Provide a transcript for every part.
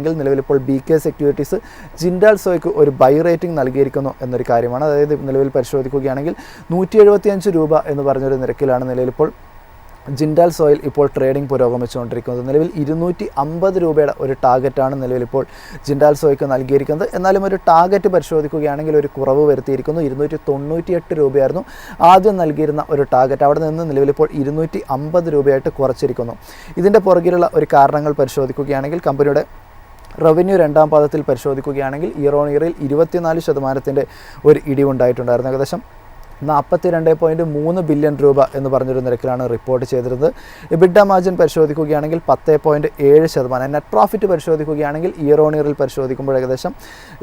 എങ്കിൽ നിലവിലിപ്പോൾ B K securities Jindal സോയ്ക്ക് ഒരു ബൈ റേറ്റിംഗ് നൽകിയിരിക്കുന്നു എന്നൊരു കാര്യമാണ്. അതായത് നിലവിൽ പരിശോധിക്കുകയാണെങ്കിൽ നൂറ്റി എഴുപത്തിയഞ്ച് രൂപ എന്ന് പറഞ്ഞൊരു നിരക്കിലാണ് നിലവിലിപ്പോൾ ജിൻഡാൽ സോയിൽ ഇപ്പോൾ ട്രേഡിംഗ് പുരോഗമിച്ചുകൊണ്ടിരിക്കുന്നത്. നിലവിൽ ഇരുന്നൂറ്റി അമ്പത് രൂപയുടെ ഒരു ടാർഗറ്റാണ് നിലവിൽ ഇപ്പോൾ ജിൻഡാൽ സോയ്ക്ക് നൽകിയിരിക്കുന്നത്. എന്നാലും ഒരു ടാർഗറ്റ് പരിശോധിക്കുകയാണെങ്കിൽ ഒരു കുറവ് വരുത്തിയിരിക്കുന്നു. ഇരുന്നൂറ്റി തൊണ്ണൂറ്റിയെട്ട് രൂപയായിരുന്നു ആദ്യം നൽകിയിരുന്ന ഒരു ടാർഗറ്റ് അവിടെ നിന്ന് നിലവിലിപ്പോൾ ഇരുന്നൂറ്റി അമ്പത് രൂപയായിട്ട് കുറച്ചിരിക്കുന്നു. ഇതിന്റെ പുറകിലുള്ള ഒരു കാരണങ്ങൾ പരിശോധിക്കുകയാണെങ്കിൽ കമ്പനിയുടെ റവന്യൂ രണ്ടാം പാദത്തിൽ പരിശോധിക്കുകയാണെങ്കിൽ ഇയർ ഓൺ ഇയറിൽ ഇരുപത്തിനാല് ശതമാനത്തിന്റെ ഒരു ഇടിവുണ്ടായിട്ടുണ്ടായിരുന്നു. ഏകദേശം നാൽപ്പത്തി രണ്ട് പോയിന്റ് മൂന്ന് ബില്യൺ രൂപ എന്ന് പറഞ്ഞൊരു നിരക്കിലാണ് റിപ്പോർട്ട് ചെയ്തിരുന്നത്. ഇബിഡ മാർജിൻ പരിശോധിക്കുകയാണെങ്കിൽ പത്ത് പോയിന്റ് ഏഴ് ശതമാനം. നെറ്റ് പ്രോഫിറ്റ് പരിശോധിക്കുകയാണെങ്കിൽ ഇയർ ഓൺ ഇയറിൽ പരിശോധിക്കുമ്പോൾ ഏകദേശം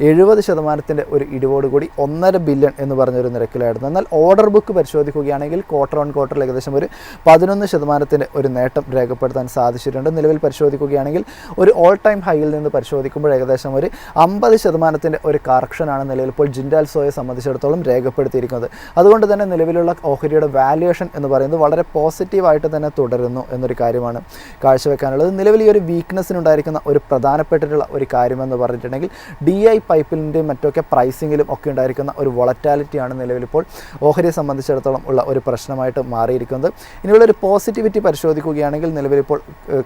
എഴുപത് ശതമാനത്തിന്റെ ഒരു ഇടിവോട് കൂടി ഒന്നര ബില്യൺ എന്ന് പറഞ്ഞൊരു നിരക്കിലായിരുന്നു. എന്നാൽ ഓർഡർ ബുക്ക് പരിശോധിക്കുകയാണെങ്കിൽ ക്വാർട്ടർ ഓൺ ക്വാർട്ടറിൽ ഏകദേശം ഒരു പതിനൊന്ന് ശതമാനത്തിന്റെ ഒരു നേട്ടം രേഖപ്പെടുത്താൻ സാധിച്ചിട്ടുണ്ട്. നിലവിൽ പരിശോധിക്കുകയാണെങ്കിൽ ഒരു ഓൾ ടൈം ഹൈയിൽ നിന്ന് പരിശോധിക്കുമ്പോൾ ഏകദേശം ഒരു അമ്പത് ശതമാനത്തിന്റെ ഒരു കറക്ഷനാണ് നിലവിൽ ഇപ്പോൾ ജിൻഡാൽ സോയെ സംബന്ധിച്ചിടത്തോളം രേഖപ്പെടുത്തിയിരിക്കുന്നത്. അതുകൊണ്ട് തന്നെ നിലവിലുള്ള ഓഹരിയുടെ വാല്യുവേഷൻ എന്ന് പറയുന്നത് വളരെ പോസിറ്റീവായിട്ട് തന്നെ തുടരുന്നു എന്നൊരു കാര്യമാണ് കാഴ്ചവെക്കാനുള്ളത്. നിലവിൽ ഈ ഒരു വീക്ക്നെസ്സിനുണ്ടായിരിക്കുന്ന ഒരു പ്രധാനപ്പെട്ടിട്ടുള്ള ഒരു കാര്യമെന്ന് പറഞ്ഞിട്ടുണ്ടെങ്കിൽ ഡി ഐ പൈപ്പിന്റെയും മറ്റൊക്കെ പ്രൈസിങ്ങിലും ഒക്കെ ഉണ്ടായിരിക്കുന്ന ഒരു വൊളറ്റാലിറ്റിയാണ് നിലവിലിപ്പോൾ ഓഹരിയെ സംബന്ധിച്ചിടത്തോളം ഉള്ള ഒരു പ്രശ്നമായിട്ട് മാറിയിരിക്കുന്നത്. ഇനിയുള്ള ഒരു പോസിറ്റിവിറ്റി പരിശോധിക്കുകയാണെങ്കിൽ നിലവിലിപ്പോൾ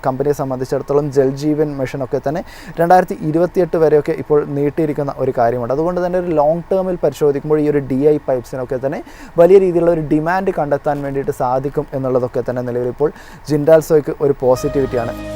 കമ്പനിയെ സംബന്ധിച്ചിടത്തോളം ജൽജീവൻ മിഷനൊക്കെ തന്നെ രണ്ടായിരത്തി ഇരുപത്തിയെട്ട് വരെയൊക്കെ ഇപ്പോൾ നീട്ടിയിരിക്കുന്ന ഒരു കാര്യമുണ്ട്. അതുകൊണ്ട് തന്നെ ഒരു ലോങ് ടേമിൽ പരിശോധിക്കുമ്പോൾ ഈ ഒരു ഡി ഐ പൈപ്സിനൊക്കെ തന്നെ വലിയ രീതിയിലുള്ള ഒരു ഡിമാൻഡ് കണ്ടെത്താൻ വേണ്ടിയിട്ട് സാധിക്കും എന്നുള്ളതൊക്കെ തന്നെ നിലവിലിപ്പോൾ ജിൻഡാൽസോയ്ക്ക് ഒരു പോസിറ്റിവിറ്റിയാണ്